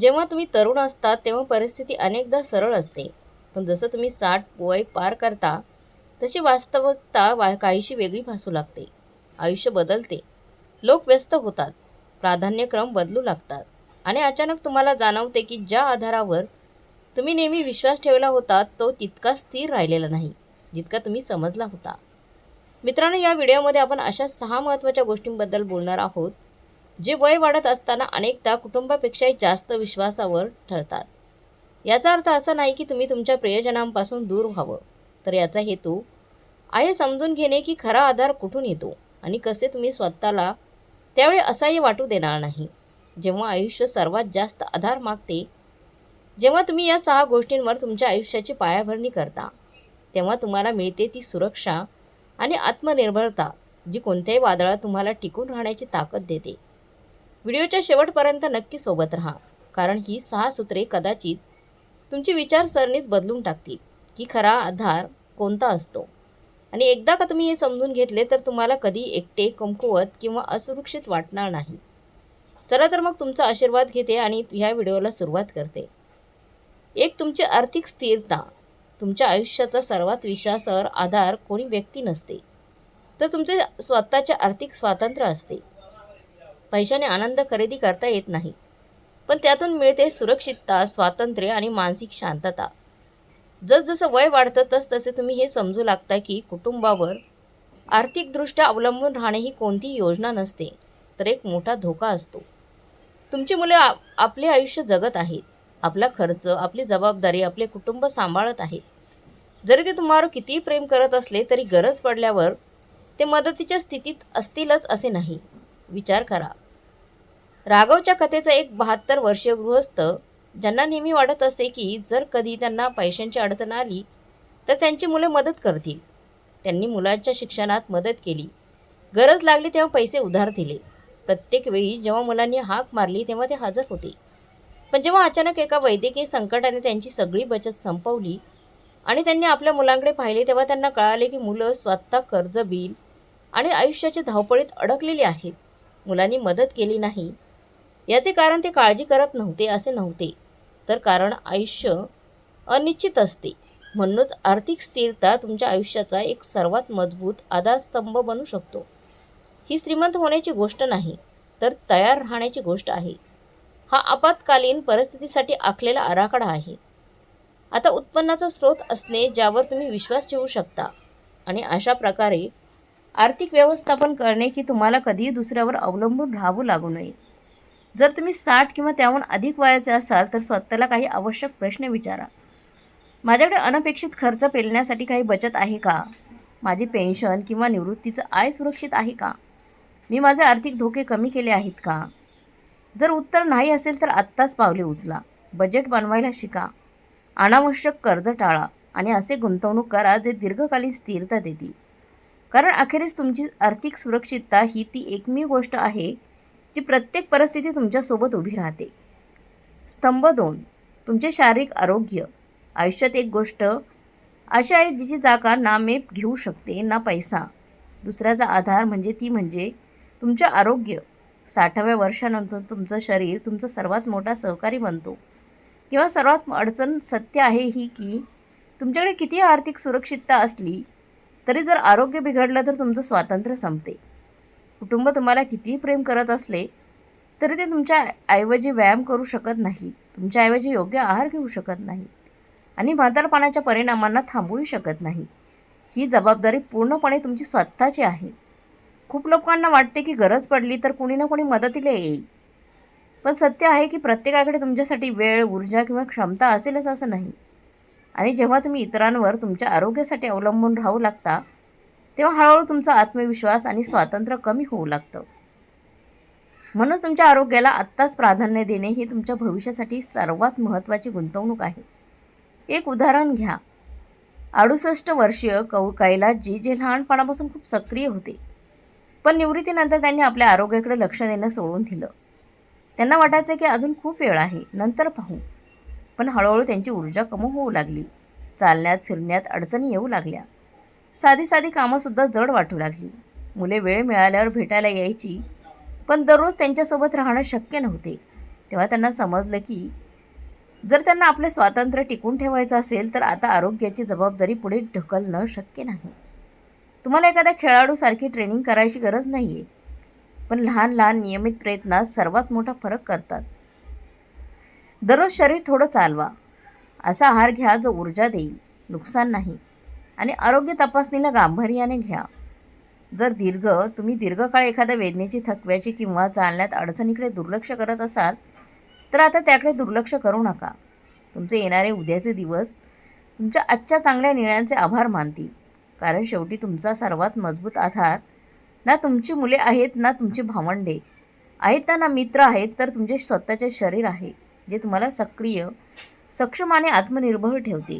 जेव्हा तुम्ही तरुण असतात तेव्हा परिस्थिती अनेकदा सरळ असते. पण जसं तुम्ही साठ वय पार करता तशी वास्तविकता वा काहीशी वेगळी भासू लागते. आयुष्य बदलते. लोक व्यस्त होतात. प्राधान्यक्रम बदलू लागतात. आणि अचानक तुम्हाला जाणवते की ज्या आधारावर तुम्ही नेहमी विश्वास ठेवला होता तो तितका स्थिर राहिलेला नाही जितका तुम्ही समजला होता. मित्रांनो या व्हिडिओमध्ये आपण अशा सहा महत्त्वाच्या गोष्टींबद्दल बोलणार आहोत. जे वय वाढत असताना अनेकदा कुटुंबापेक्षाही जास्त विश्वासावर ठरतात. याचा अर्थ असा नाही की तुम्ही तुमच्या प्रियजनांपासून दूर व्हावं. तर याचा हेतू आहे समजून घेणे की खरा आधार कुठून येतो आणि कसे तुम्ही स्वतःला त्यावेळी असह्य वाटू देणार नाही. जेव्हा आयुष्य सर्वात जास्त आधार मागते जेव्हा तुम्ही या सहा गोष्टींवर तुमच्या आयुष्याची पायाभरणी करता तेव्हा तुम्हाला मिळते ती सुरक्षा आणि आत्मनिर्भरता जी कोणत्याही वादळात तुम्हाला टिकून राहण्याची ताकद देते. व्हिडिओच्या शेवटपर्यंत नक्की सोबत राहा. कारण ही सहा सूत्रे कदाचित तुमची विचारसरणीच बदलून टाकतील की खरा आधार कोणता असतो. आणि एकदा का तुम्ही हे समजून घेतले तर तुम्हाला कधी एकटे कमकुवत किंवा असुरक्षित वाटणार नाही. चला तर मग तुमचा आशीर्वाद घेते आणि ह्या व्हिडिओला सुरुवात करते. एक तुमची आर्थिक स्थिरता. तुमच्या आयुष्याचा सर्वात विश्वासावर आधार कोणी व्यक्ती नसते. तर तुमचे स्वतःचे आर्थिक स्वातंत्र्य असते. पैशाने आनंद खरेदी करता येत नाही. पण त्यातून मिळते सुरक्षितता स्वातंत्र्य आणि मानसिक शांतता. जसजसं वय वाढतं तसतसे तुम्ही हे समजू लागता की कुटुंबावर आर्थिकदृष्ट्या अवलंबून राहणे ही कोणतीही योजना नसते तर एक मोठा धोका असतो. तुमची मुले आप आपले आयुष्य जगत आहेत. आपला खर्च आपली जबाबदारी आपले कुटुंब सांभाळत आहेत. जरी ते तुम्हाला कितीही प्रेम करत असले तरी गरज पडल्यावर ते मदतीच्या स्थितीत असतीलच असे नाही. विचार करा. राघवच्या कथेचा एक बहात्तर वर्षीय गृहस्थ ज्यांना नेहमी वाटत असे की जर कधी त्यांना पैशांची अडचण आली तर त्यांची मुले मदत करतील. त्यांनी मुलांच्या शिक्षणात मदत केली. गरज लागली तेव्हा पैसे उधार दिले. प्रत्येक वेळी जेव्हा मुलांनी हाक मारली तेव्हा ते हजर होते. पण जेव्हा अचानक एका वैद्यकीय संकटाने त्यांची सगळी बचत संपवली आणि त्यांनी आपल्या मुलांकडे पाहिले तेव्हा त्यांना कळाले की मुलं स्वतः कर्ज बिल आणि आयुष्याच्या धावपळीत अडकलेली आहेत. मुलांनी मदत केली नाही. याचे कारण ते काळजी करत नव्हते असे नव्हते. तर कारण आयुष्य अनिश्चित असते. म्हणूनच आर्थिक स्थिरता तुमच्या आयुष्याचा एक सर्वात मजबूत आधारस्तंभ बनू शकतो. ही श्रीमंत होण्याची गोष्ट नाही तर तयार राहण्याची गोष्ट आहे. हा आपत्कालीन परिस्थितीसाठी आखलेला आराखडा आहे. आता उत्पन्नाचा स्रोत असणे ज्यावर तुम्ही विश्वास ठेवू शकता आणि अशा प्रकारे आर्थिक व्यवस्थापन करणे की तुम्हाला कधीही दुसऱ्यावर अवलंबून राहावं लागू नये. जर तुम्ही साठ किंवा त्याहून अधिक वयाचे असाल तर स्वतःला काही आवश्यक प्रश्न विचारा. माझ्याकडे अनपेक्षित खर्च पेलण्यासाठी काही बचत आहे का? माझी पेन्शन किंवा निवृत्तीचं आय सुरक्षित आहे का? मी माझे आर्थिक धोके कमी केले आहेत का? जर उत्तर नाही असेल तर आत्ताच पावले उचला. बजेट बनवायला शिका. अनावश्यक कर्ज टाळा आणि असे गुंतवणूक करा जे दीर्घकालीन स्थिरता देतील. कारण अखेरीस तुमची आर्थिक सुरक्षितता ही ती एकमेव गोष्ट आहे जी प्रत्येक परिस्थिती तुमच्यासोबत उभी राहते. स्तंभ दोन. तुमचे शारीरिक आरोग्य. आयुष्यात एक गोष्ट अशी आहे जिची जागा ना मेप घेऊ शकते ना पैसा. दुसऱ्याचा आधार म्हणजे ती म्हणजे तुमचे आरोग्य. साठाव्या वर्षानंतर तुमचं शरीर तुमचा सर्वात मोठा सहकारी बनतो. किंवा सर्वात अडचण सत्य आहे ही की तुमच्याकडे किती आर्थिक सुरक्षितता असली तरी जर आरोग्य बिघडलं तर तुमचं स्वातंत्र्य संपते. कुटुंब तुम्हाला कितीही प्रेम करत असले तरी ते तुमच्या ऐवजी व्यायाम करू शकत नाही. तुमच्याऐवजी योग्य आहार घेऊ शकत नाही. आणि म्हातारपणाच्या परिणामांना थांबवू शकत नाही. ही जबाबदारी पूर्णपणे तुमची स्वतःची आहे. खूप लोकांना वाटते की गरज पडली तर कुणी ना कोणी मदतीला येईल. पण सत्य आहे की प्रत्येकाकडे तुमच्यासाठी वेळ ऊर्जा किंवा क्षमता असेलच असं नाही. आणि जेव्हा तुम्ही इतरांवर तुमच्या आरोग्यासाठी अवलंबून राहू लागता तेव्हा हळूहळू तुमचा आत्मविश्वास आणि स्वातंत्र्य कमी होऊ लागतं. म्हणून तुमच्या आरोग्याला आत्ताच प्राधान्य देणे ही तुमच्या भविष्यासाठी सर्वात महत्त्वाची गुंतवणूक आहे. एक उदाहरण घ्या. अडुसष्ट वर्षीय कौ कैलासजी जे लहानपणापासून खूप सक्रिय होते पण निवृत्तीनंतर त्यांनी आपल्या आरोग्याकडे लक्ष देणं सोडून दिलं. त्यांना वाटायचं की अजून खूप वेळ आहे नंतर पाहू. पण हळूहळू त्यांची ऊर्जा कमी होऊ लागली. चालण्यात फिरण्यात अडचणी येऊ लागल्या. साधी साधी कामंसुद्धा जड वाटू लागली. मुले वेळ मिळाल्यावर भेटायला यायची पण दररोज त्यांच्यासोबत राहणं शक्य नव्हते. तेव्हा त्यांना समजलं की जर त्यांना आपले स्वातंत्र्य टिकून ठेवायचं असेल तर आता आरोग्याची जबाबदारी पुढे ढकलणं शक्य नाही. तुम्हाला एखाद्या खेळाडूसारखी ट्रेनिंग करायची गरज नाही आहे पण लहान लहान नियमित प्रयत्नात सर्वात मोठा फरक करतात. दररोज शरीर थोडं चालवा. असा आहार घ्या जो ऊर्जा देईल नुकसान नाही. आणि आरोग्य तपासणीला गांभीर्याने घ्या. जर दीर्घ तुम्ही दीर्घकाळ एखाद्या वेदनेची थकव्याची किंवा चालण्यात अडचणीकडे दुर्लक्ष करत असाल तर आता त्याकडे दुर्लक्ष करू नका. तुमचे येणारे उद्याचे दिवस तुमच्या आजच्या चांगल्या निर्णयांचे आभार मानतील. कारण शेवटी तुमचा सर्वात मजबूत आधार ना तुमची मुले आहेत ना तुमची भावंडे. आहेत ना ना मित्र आहेत तर तुमचे स्वतःचे शरीर आहे जे तुम्हाला सक्रिय सक्षम आणि आत्मनिर्भर ठेवते.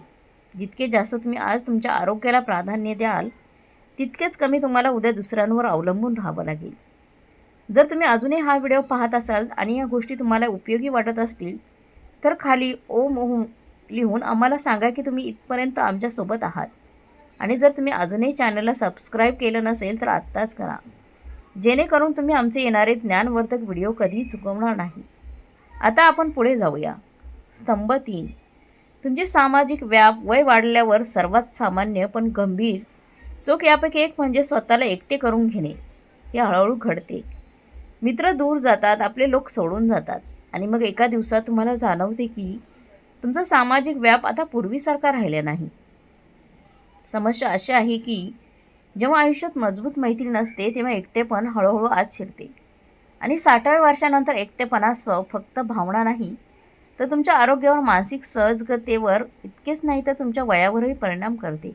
जितके जास्त तुम्ही आज तुमच्या आरोग्याला प्राधान्य द्याल तितकेच कमी तुम्हाला उद्या दुसऱ्यांवर अवलंबून राहावं लागेल. जर तुम्ही अजूनही हा व्हिडिओ पाहत असाल आणि या गोष्टी तुम्हाला उपयोगी वाटत असतील तर खाली ओम ओम लिहून आम्हाला सांगा की तुम्ही इथपर्यंत आमच्यासोबत आहात. आणि जर तुम्ही अजूनही चॅनलला सबस्क्राईब केलं नसेल तर आत्ताच करा. जेणेकरून तुम्ही आमचे येणारे ज्ञानवर्धक व्हिडिओ कधीही चुकवणार नाही. आता आपण पुढे जाऊया. स्तंभ तीन. तुमचे सामाजिक व्याप वय वाढल्यावर सर्वात सामान्य पण गंभीर चोक यापैकी एक म्हणजे स्वतःला एकटे करून घेणे. हे हळूहळू घडते. मित्र दूर जातात आपले लोक सोडून जातात. आणि मग एका दिवसात तुम्हाला जाणवते की तुमचा सामाजिक व्याप आता पूर्वीसारखा राहिला नाही. समस्या अशी आहे की जेव्हा आयुष्यात मजबूत मैत्री नसते तेव्हा एकटेपण हळूहळू आत शिरते. आणि साठाव्या वर्षानंतर एकटेपणा स्व फक्त भावना नाही तर तुमच्या आरोग्यावर मानसिक सहजगतेवर इतकेच नाही तर तुमच्या वयावरही परिणाम करते.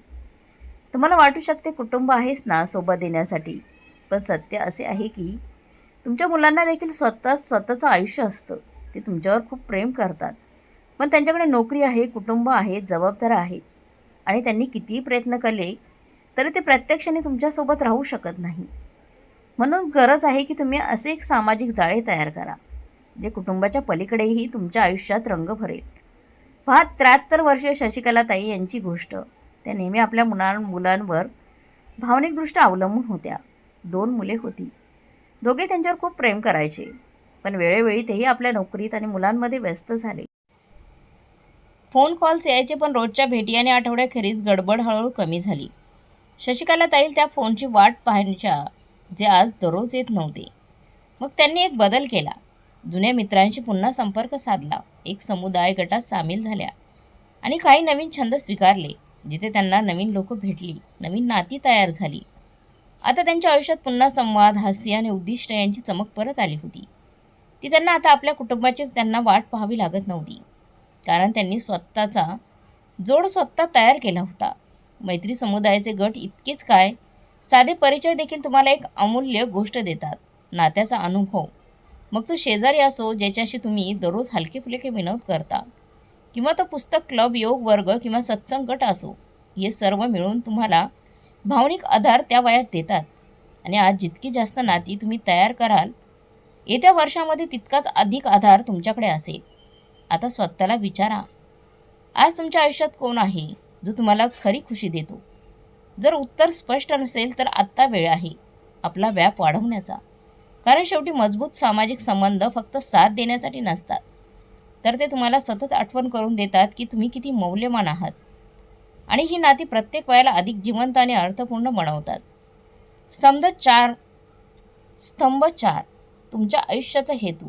तुम्हाला वाटू शकते कुटुंब आहेच ना सोबत देण्यासाठी. पण सत्य असे आहे की तुमच्या मुलांना देखील स्वतः स्वतःचं आयुष्य असतं. ते तुमच्यावर खूप प्रेम करतात. पण त्यांच्याकडे नोकरी आहे कुटुंब आहे जबाबदार आहेत आणि त्यांनी कितीही प्रयत्न केले तरी ते प्रत्यक्षाने तुमच्यासोबत राहू शकत नाही. म्हणून गरज आहे की तुम्ही असे एक सामाजिक जाळे तयार करा. जे कुटुंबाच्या पलीकडेही तुमच्या आयुष्यात रंग भरेल. पहा त्र्याहत्तर वर्षीय शशिकलाताई यांची गोष्ट. त्या नेहमी आपल्या मुलां मुलांवर भावनिकदृष्ट्या अवलंबून होत्या. दोन मुले होती. दोघे त्यांच्यावर खूप प्रेम करायचे. पण वेळोवेळी तेही आपल्या नोकरीत आणि मुलांमध्ये व्यस्त झाले. फोन कॉल्स यायचे पण रोजच्या भेटी आणि आठवड्याखेरीज गडबड हळूहळू कमी झाली. शशिकला ताईल त्या फोनची वाट पाहण्याच्या जे आज दररोज येत नव्हते. मग त्यांनी एक बदल केला. जुन्या मित्रांशी पुन्हा संपर्क साधला. एक समुदाय गटात सामील झाल्या. आणि काही नवीन छंद स्वीकारले जिथे त्यांना नवीन लोक भेटली नवीन नाती तयार झाली. आता त्यांच्या आयुष्यात पुन्हा संवाद हास्य आणि उद्दिष्ट यांची चमक परत आली होती. ती त्यांना आता आपल्या कुटुंबाची त्यांना वाट पाहावी लागत नव्हती. कारण त्यांनी स्वतःचा जोड स्वतः तयार केला होता. मैत्री समुदायाचे गट इतकेच काय? साधे परिचय देखील तुम्हाला एक अमूल्य गोष्ट देतात. नात्याचा अनुभव. मग तो शेजारी असो ज्याच्याशी तुम्ही दररोज हलके फुलके विनोद करता. किंवा तो पुस्तक क्लब योग वर्ग किंवा सत्संग गट असो हे सर्व मिळून तुम्हाला भावनिक आधार त्या वयात देतात. आणि आज जितकी जास्त नाती तुम्ही तयार कराल येत्या वर्षामध्ये तितकाच अधिक आधार तुमच्याकडे असेल. आता स्वतःला विचारा आज तुमच्या आयुष्यात कोण आहे जो तुम्हाला खरी खुशी देतो? जर उत्तर स्पष्ट नसेल तर आत्ता वेळ आहे आपला व्याप वाढवण्याचा. कारण शेवटी मजबूत सामाजिक संबंध फक्त साथ देण्यासाठी नसतात. तर ते तुम्हाला सतत आठवण करून देतात की तुम्ही किती मौल्यवान आहात. आणि ही नाती प्रत्येक वयाला अधिक जिवंत आणि अर्थपूर्ण बनवतात. स्तंभ चार स्तंभ चार तुमच्या आयुष्याचा हेतू.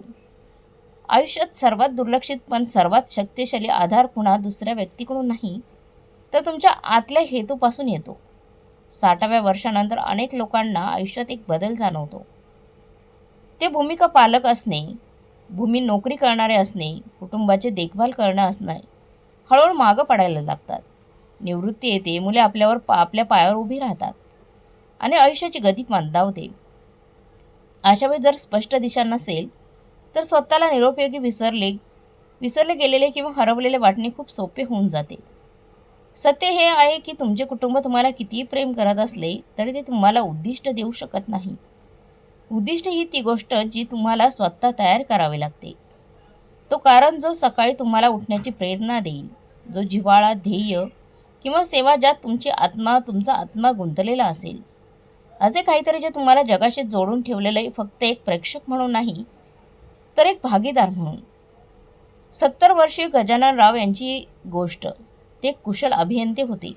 आयुष्यात सर्वात दुर्लक्षित पण सर्वात शक्तिशाली आधार पुन्हा दुसऱ्या व्यक्तीकडून नाही तर तुमच्या आतल्या हेतूपासून येतो. साठाव्या वर्षानंतर अनेक लोकांना आयुष्यात एक बदल जाणवतो. ते भूमिका पालक असणे भूमी नोकरी करणारे असणे कुटुंबाचे देखभाल करणं असणे हळूहळू मागं पडायला लागतात. निवृत्ती येते मुले आपल्यावर पा आपल्या पायावर उभी राहतात. आणि आयुष्याची गती मंदावते. अशा वेळी जर स्पष्ट दिशा नसेल तर स्वतःला निरुपयोगी विसरले विसरले गेलेले किंवा हरवलेले वाटणे खूप सोपे होऊन जाते. सत्य हे आहे की तुमचे कुटुंब तुम्हाला कितीही प्रेम करत असले तरी ते तुम्हाला उद्दिष्ट देऊ शकत नाही. उद्दिष्ट ही ती गोष्ट जी तुम्हाला स्वतः तयार करावी लागते. तो कारण जो सकाळी तुम्हाला उठण्याची प्रेरणा देईल जो जिव्हाळा ध्येय किंवा सेवा ज्यात तुमची आत्मा तुमचा आत्मा गुंतलेला असेल. असे काहीतरी जे तुम्हाला जगाशी जोडून ठेवलेले फक्त एक प्रेक्षक म्हणून नाही तर एक भागीदार म्हणून. सत्तर वर्षीय गजानन राव यांची गोष्ट ते एक कुशल अभियंते होते.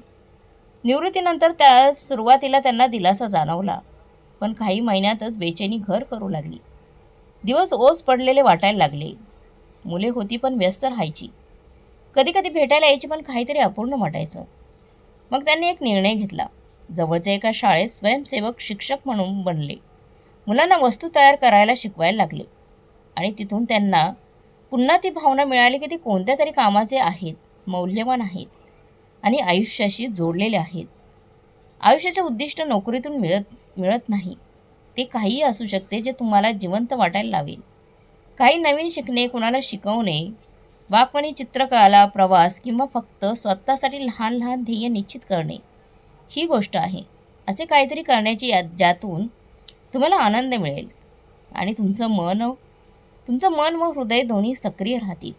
निवृत्तीनंतर त्या सुरुवातीला त्यांना दिलासा जाणवला. पण काही महिन्यातच बेचैनी घर करू लागली. दिवस ओस पडलेले वाटायला लागले. मुले होती पण व्यस्त राहायची. कधी कधी भेटायला यायची पण काहीतरी अपूर्ण वाटायचं. मग त्यांनी एक निर्णय घेतला. जवळच्या एका शाळेत स्वयंसेवक शिक्षक म्हणून बनले. मुलांना वस्तू तयार करायला शिकवायला लागले. आणि तिथून त्यांना पुन्हा ती भावना मिळाली की ते कोणत्या तरी कामाचे आहेत मौल्यवान आहेत आणि आयुष्याशी जोडलेले आहेत. आयुष्याचे उद्दिष्ट नोकरीतून मिळत मिळत नाही. ते काहीही असू शकते जे तुम्हाला जिवंत वाटायला लावेल. काही नवीन शिकणे कुणाला शिकवणे वाकपणी चित्रकला प्रवास किंवा फक्त स्वतःसाठी लहान लहान ध्येय निश्चित करणे ही गोष्ट आहे. असे काहीतरी करण्याची या ज्यातून तुम्हाला आनंद मिळेल आणि तुमचं मन तुमचं मन व हृदय दोन्ही सक्रिय राहतील.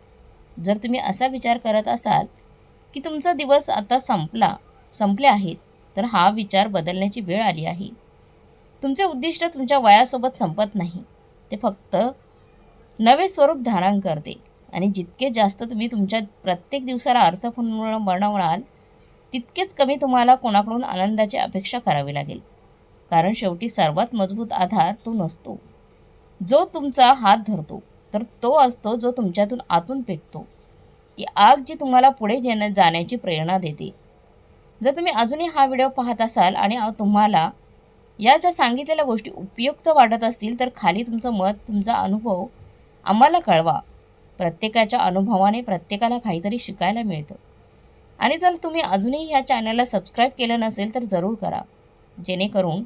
जर तुम्ही असा विचार करत असाल की तुमचा दिवस आता संपला संपले आहेत तर हा विचार बदलण्याची वेळ आली आहे. तुमचे उद्दिष्ट तुमच्या वयासोबत संपत नाही. ते फक्त नवे स्वरूप धारण करते. आणि जितके जास्त तुम्ही तुमच्या प्रत्येक दिवसाला अर्थपूर्ण बनवणार तितकेच कमी तुम्हाला कोणाकडून आनंदाची अपेक्षा करावी लागेल. कारण शेवटी सर्वात मजबूत आधार तो नसतो. जो तुमचा हात धरतो तर तो असतो जो तुमच्यातून आतून पेटतो. ती आग जी तुम्हाला पुढे जेन जाण्याची प्रेरणा देते. जर तुम्ही अजूनही हा व्हिडिओ पाहत असाल आणि तुम्हाला या ज्या सांगितलेल्या गोष्टी उपयुक्त वाटत असतील तर खाली तुमचं मत तुमचा अनुभव आम्हाला कळवा. प्रत्येकाच्या अनुभवाने प्रत्येकाला काहीतरी शिकायला मिळतं. आणि जर तुम्ही अजूनही ह्या चॅनलला सबस्क्राईब केलं नसेल तर जरूर करा. जेणेकरून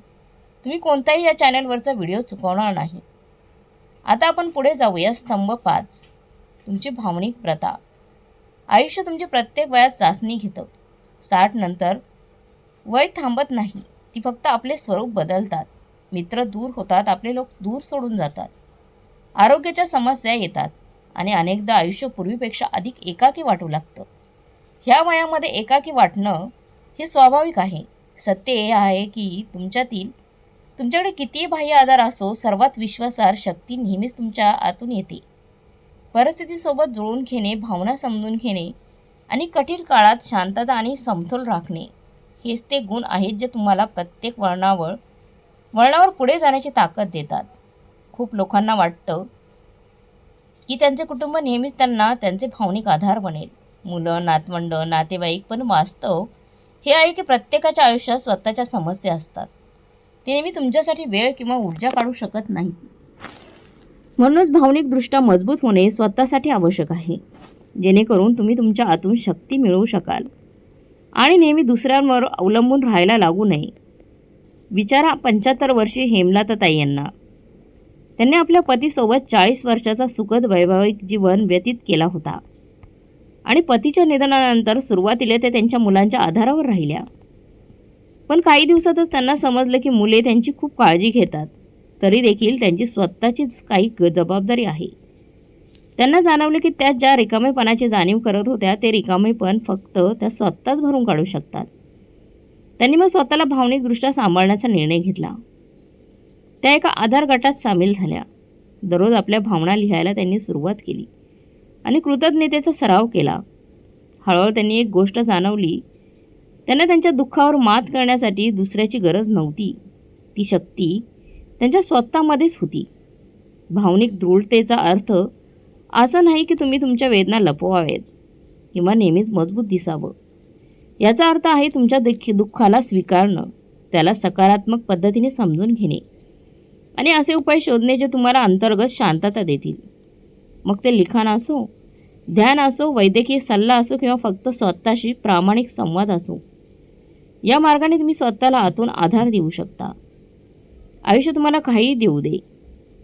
तुम्ही कोणताही या चॅनलवरचा व्हिडिओ चुकवणार नाही. आता आपण पुढे जाऊया. स्तंभ पाच. तुमची भावनिक प्रथा. आयुष्य तुमची प्रत्येक वयात चाचणी घेतं. साठ नंतर वय थांबत नाही. ती फक्त आपले स्वरूप बदलतात. मित्र दूर होतात आपले लोक दूर सोडून जातात. आरोग्याच्या समस्या येतात आणि अनेकदा आयुष्य पूर्वीपेक्षा अधिक एकाकी वाटू लागतं. ह्या वयामध्ये एकाकी वाटणं हे स्वाभाविक आहे. सत्य हे आहे की तुमच्यातील तुमच्याकडे कितीही बाह्य आधार असो सर्वात विश्वासार शक्ती नेहमीच तुमच्या आतून येते. परिस्थितीसोबत जुळून घेणे भावना समजून घेणे आणि कठीण काळात शांतता आणि समतोल राखणे. हेच ते गुण आहेत जे तुम्हाला प्रत्येक वळणावर वळणावर पुढे जाण्याची ताकद देतात. खूप लोकांना वाटतं की त्यांचे कुटुंब नेहमीच त्यांना त्यांचे भावनिक आधार बनेल. मुलं नातवंड नातेवाईक पण वास्तव हे आहे की प्रत्येकाच्या आयुष्यात स्वतःच्या समस्या असतात. ते नेहमी तुमच्यासाठी वेळ किंवा ऊर्जा काढू शकत नाही म्हणूनच भावनिकदृष्ट्या मजबूत होणे स्वतःसाठी आवश्यक आहे. जेणेकरून तुम्ही तुमच्या आतून शक्ती मिळवू शकाल. आणि नेहमी दुसऱ्यांवर अवलंबून राहायला लागू नये. विचारा पंच्याहत्तर वर्षीय हेमलताताई यांना. त्यांनी आपल्या पतीसोबत चाळीस वर्षाचा सुखद वैभाविक जीवन व्यतीत केला होता. आणि पतीच्या निधनानंतर सुरुवातीला ते त्यांच्या मुलांच्या आधारावर राहिल्या. पण काही दिवसातच त्यांना समजलं की मुले त्यांची खूप काळजी घेतात. तरी देखील त्यांची स्वतःचीच काही ग- जबाबदारी आहे. त्यांना जाणवलं की त्या ज्या रिकामेपणाची जाणीव करत होत्या ते रिकामेपण फक्त त्या स्वतःच भरून काढू शकतात. त्यांनी मग स्वतःला भावनिकदृष्ट्या सांभाळण्याचा निर्णय घेतला. त्या एका आधार गटात सामील झाल्या. दररोज आपल्या भावना लिहायला त्यांनी सुरुवात केली आणि कृतज्ञतेचा सराव केला. हळूहळू त्यांनी एक गोष्ट जाणवली. त्यांना त्यांच्या दुःखावर मात करण्यासाठी दुसऱ्याची गरज नव्हती. ती शक्ती त्यांच्या स्वतःमध्येच होती. भावनिक दृढतेचा अर्थ असं नाही की तुम्ही तुमच्या वेदना लपवावेत किंवा नेहमीच मजबूत दिसावं. याचा अर्थ आहे तुमच्या दुःखी दुःखाला स्वीकारणं त्याला सकारात्मक पद्धतीने समजून घेणे. आणि असे उपाय शोधणे जे तुम्हाला अंतर्गत शांतता देतील. मग ते लिखाण असो ध्यान असो वैद्यकीय सल्ला असो किंवा फक्त स्वतःशी प्रामाणिक संवाद असो. या मार्गाने तुम्ही स्वतःला आतून आधार देऊ शकता. आयुष्य तुम्हाला काहीही देऊ दे.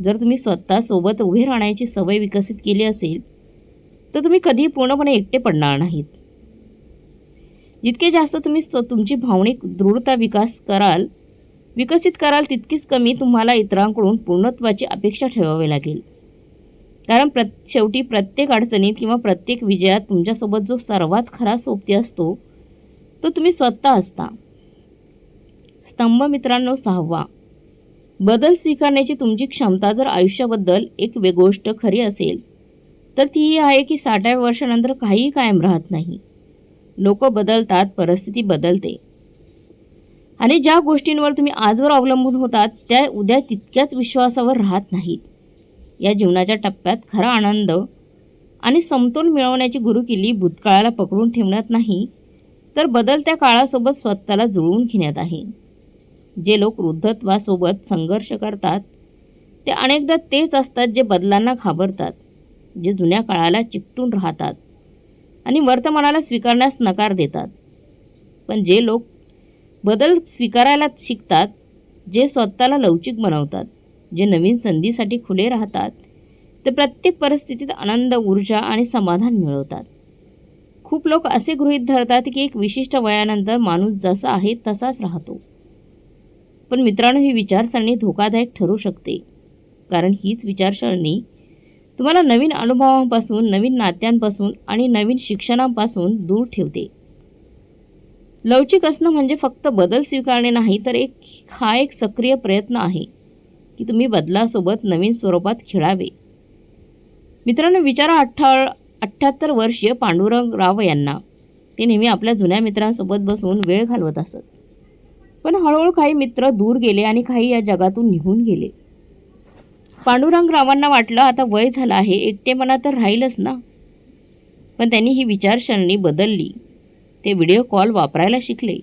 जर तुम्ही स्वतः सोबत उभे राहण्याची सवय विकसित केली असेल तर तुम्ही कधीही पूर्णपणे एकटे पडणार नाहीत. जितके जास्त तुम्ही स्व तुमची भावनिक दृढता विकास कराल विकसित कराल तितकीच कमी तुम्हाला इतरांकडून पूर्णत्वाची अपेक्षा ठेवावी लागेल. कारण प्र शेवटी प्रत्येक अडचणीत किंवा प्रत्येक विजयात तुमच्यासोबत जो सर्वात खरा सोबती असतो तो तुम्ही स्वतः असता. स्तंभ मित्रांनो सहावा. बदल स्वीकारण्याची तुमची क्षमता जर आयुष्याबद्दल एक वे गोष्ट खरी असेल तर ती ही आहे की साठाव्या वर्षानंतर काहीही कायम राहत नाही. लोक बदलतात परिस्थिती बदलते. आणि ज्या गोष्टींवर तुम्ही आजवर अवलंबून होतात त्या उद्या तितक्याच विश्वासावर राहत नाहीत. या जीवनाच्या टप्प्यात खरा आनंद आणि समतोल मिळवण्याची गुरुकिल्ली भूतकाळाला पकडून ठेवण्यात नाही तर बदलत्या काळासोबत स्वतःला जुळवून घेण्यात आहे. जे लोक वृद्धत्वासोबत संघर्ष करतात ते अनेकदा तेच असतात जे बदलांना घाबरतात जे जुन्या काळाला चिकटून राहतात आणि वर्तमानाला स्वीकारण्यास नकार देतात. पण जे लोक बदल स्वीकारायला शिकतात जे स्वतःला लवचिक बनवतात जे नवीन संधीसाठी खुले राहतात ते प्रत्येक परिस्थितीत आनंद ऊर्जा आणि समाधान मिळवतात. खूप लोक असे गृहीत धरतात की एक विशिष्ट वयानंतर माणूस जसा आहे तसाच राहतो. पण मित्रांनो ही विचारसरणी धोकादायक ठरू शकते. कारण हीच विचारसरणी तुम्हाला नवीन अनुभवांपासून नवीन नात्यांपासून आणि नवीन शिक्षणापासून दूर ठेवते. लवचिक असणं म्हणजे फक्त बदल स्वीकारणे नाही तर एक हा एक सक्रिय प्रयत्न आहे की तुम्ही बदलासोबत नवीन स्वरूपात खेळावे. मित्रांनो विचारा अठ्ठा अठ्ठ्याहत्तर वर्षीय पांडुरंग राव यांना ते नेहमी आपल्या जुन्या मित्रांसोबत बसून वेळ घालवत असत. पण हळूहळू काही मित्र दूर गेले आणि काही या जगातून निघून गेले. पांडुरंग रावांना वाटलं आता वय झालं आहे एकटेपणा तर राहीलच ना. पण त्यांनी ही विचारसरणी बदलली. ते व्हिडिओ कॉल वापरायला शिकले.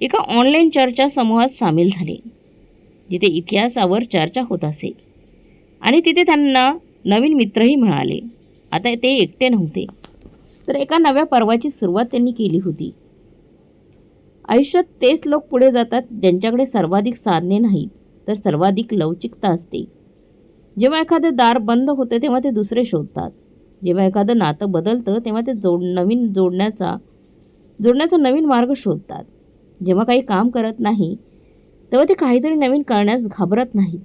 एका ऑनलाईन चर्चा समूहात सामील झाले जिथे इतिहासावर चर्चा होत असे. आणि तिथे त्यांना नवीन मित्रही मिळाले. आता ते एकटे नव्हते. तर एका नव्या पर्वाची सुरुवात त्यांनी केली होती. आयुष्यात तेच लोक पुढे जातात ज्यांच्याकडे सर्वाधिक साधने नाहीत तर सर्वाधिक लवचिकता असते. जेव्हा एखादं दार बंद होते तेव्हा ते दुसरे शोधतात. जेव्हा एखादं नातं बदलतं तेव्हा ते जोड नवीन जोडण्याचा जोडण्याचा नवीन मार्ग शोधतात. जेव्हा काही काम करत नाही तेव्हा ते काहीतरी नवीन करण्यास घाबरत नाहीत.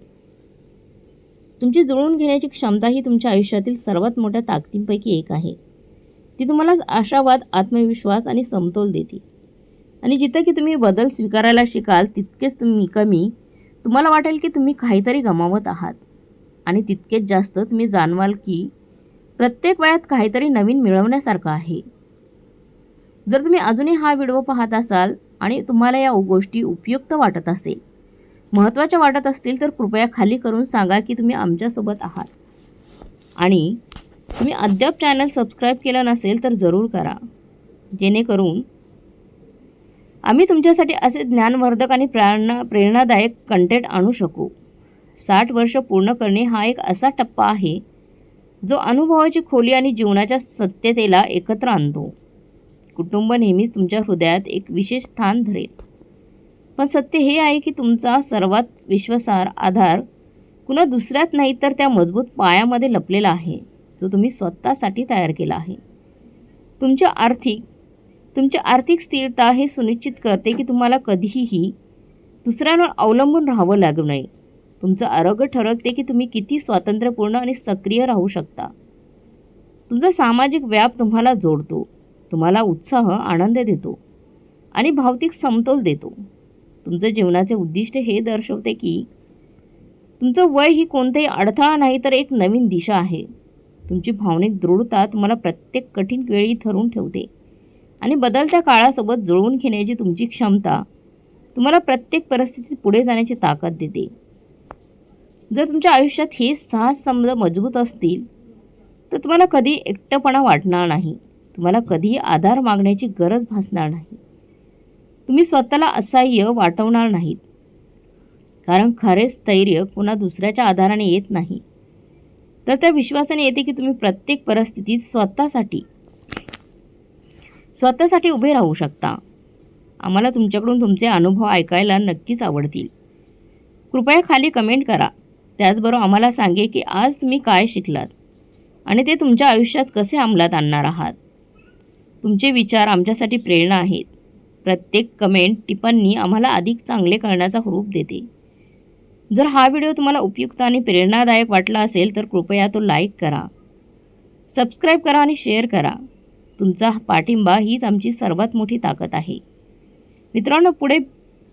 तुमची जुळवून घेण्याची क्षमता ही तुमच्या आयुष्यातील सर्वात मोठ्या ताकदींपैकी एक आहे. ती तुम्हाला आशावाद आत्मविश्वास आणि समतोल देते. आणि जिथं की तुम्ही बदल स्वीकारायला शिकाल तितकेच तुम्ही कमी. तुम्हाला वाटेल की तुम्ही काहीतरी गमावत आहात. आणि तितकेच जास्त तुम्ही जाणवाल की प्रत्येक वयात काहीतरी नवीन मिळवण्यासारखं आहे. जर तुम्ही अजूनही हा व्हिडिओ पाहत असाल आणि तुम्हाला या गोष्टी उपयुक्त वाटत असेल महत्त्वाच्या वाटत असतील तर कृपया खाली करून सांगा की तुम्ही आमच्यासोबत आहात. आणि तुम्ही अद्याप चॅनल सबस्क्राईब केलं नसेल तर जरूर करा. जेणेकरून आम्ही तुमच्यासाठी असे ज्ञानवर्धक आणि प्रेरणा प्रेरणादायक कंटेंट आणू शकू. साठ वर्ष पूर्ण करणे हा एक असा टप्पा आहे जो अनुभवाची खोली आणि जीवनाच्या सत्यतेला एकत्र आणतो. कुटुंब नेहमीच तुमच्या हृदयात एक विशेष स्थान धरेल. पण सत्य हे आहे की तुमचा सर्वात विश्वासार आधार कुणा दुसऱ्यात नाही तर त्या मजबूत पायामध्ये लपलेला आहे जो तुम्ही स्वतःसाठी तयार केला आहे. तुमच्या आर्थिक तुमची आर्थिक स्थिरता हे सुनिश्चित करते की तुम्हाला कधीही दुसऱ्यांवर अवलंबून राहावं लागू नये. तुमचं आरोग्य ठरवते की तुम्ही किती स्वातंत्र्यपूर्ण आणि सक्रिय राहू शकता. तुमचा सामाजिक व्याप तुम्हाला जोडतो तुम्हाला उत्साह आनंद देतो आणि भावतिक समतोल देतो. तुमचं जीवनाचे उद्दिष्ट हे दर्शवते की तुमचं वय ही कोणताही अडथळा नाही तर एक नवीन दिशा आहे. तुमची भावनिक दृढता तुम्हाला प्रत्येक कठीण वेळी ठरवून ठेवते. आणि बदलत्या काळासोबत जुळवून घेण्याची तुमची क्षमता तुम्हाला प्रत्येक परिस्थितीत पुढे जाण्याची ताकद देते. जर तुमच्या आयुष्यात हे सहा स्तंभ मजबूत असतील तर तुम्हाला कधी एकटपणा वाटणार नाही. तुम्हाला कधीही आधार मागण्याची गरज भासणार नाही. तुम्ही स्वतःला असह्य वाटवणार नाहीत. कारण खरे स्थैर्य पुन्हा दुसऱ्याच्या आधाराने येत नाही. तर त्या विश्वासाने येते की तुम्ही प्रत्येक परिस्थितीत स्वतःसाठी स्वतःसाठी उभे राहू शकता. आम्हाला तुमच्याकडून तुमचे अनुभव ऐकायला नक्कीच आवडतील. कृपया खाली कमेंट करा. त्याचबरोबर आम्हाला सांगे की आज तुम्ही काय शिकलात? आणि ते तुमच्या आयुष्यात कसे अंमलात आणणार आहात? तुमचे विचार आमच्यासाठी प्रेरणा आहेत. प्रत्येक कमेंट टिप्पणी आम्हाला अधिक चांगले करण्याचा रूप देते. जर हा व्हिडिओ तुम्हाला उपयुक्त आणि प्रेरणादायक वाटला असेल तर कृपया तो लाईक करा. सबस्क्राईब करा आणि शेअर करा. तुमचा पाठिंबा हीच आमची सर्वात मोठी ताकद आहे. मित्रांनो पुढे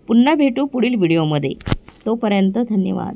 पुन्हा भेटू पुढील व्हिडिओमध्ये. तोपर्यंत धन्यवाद.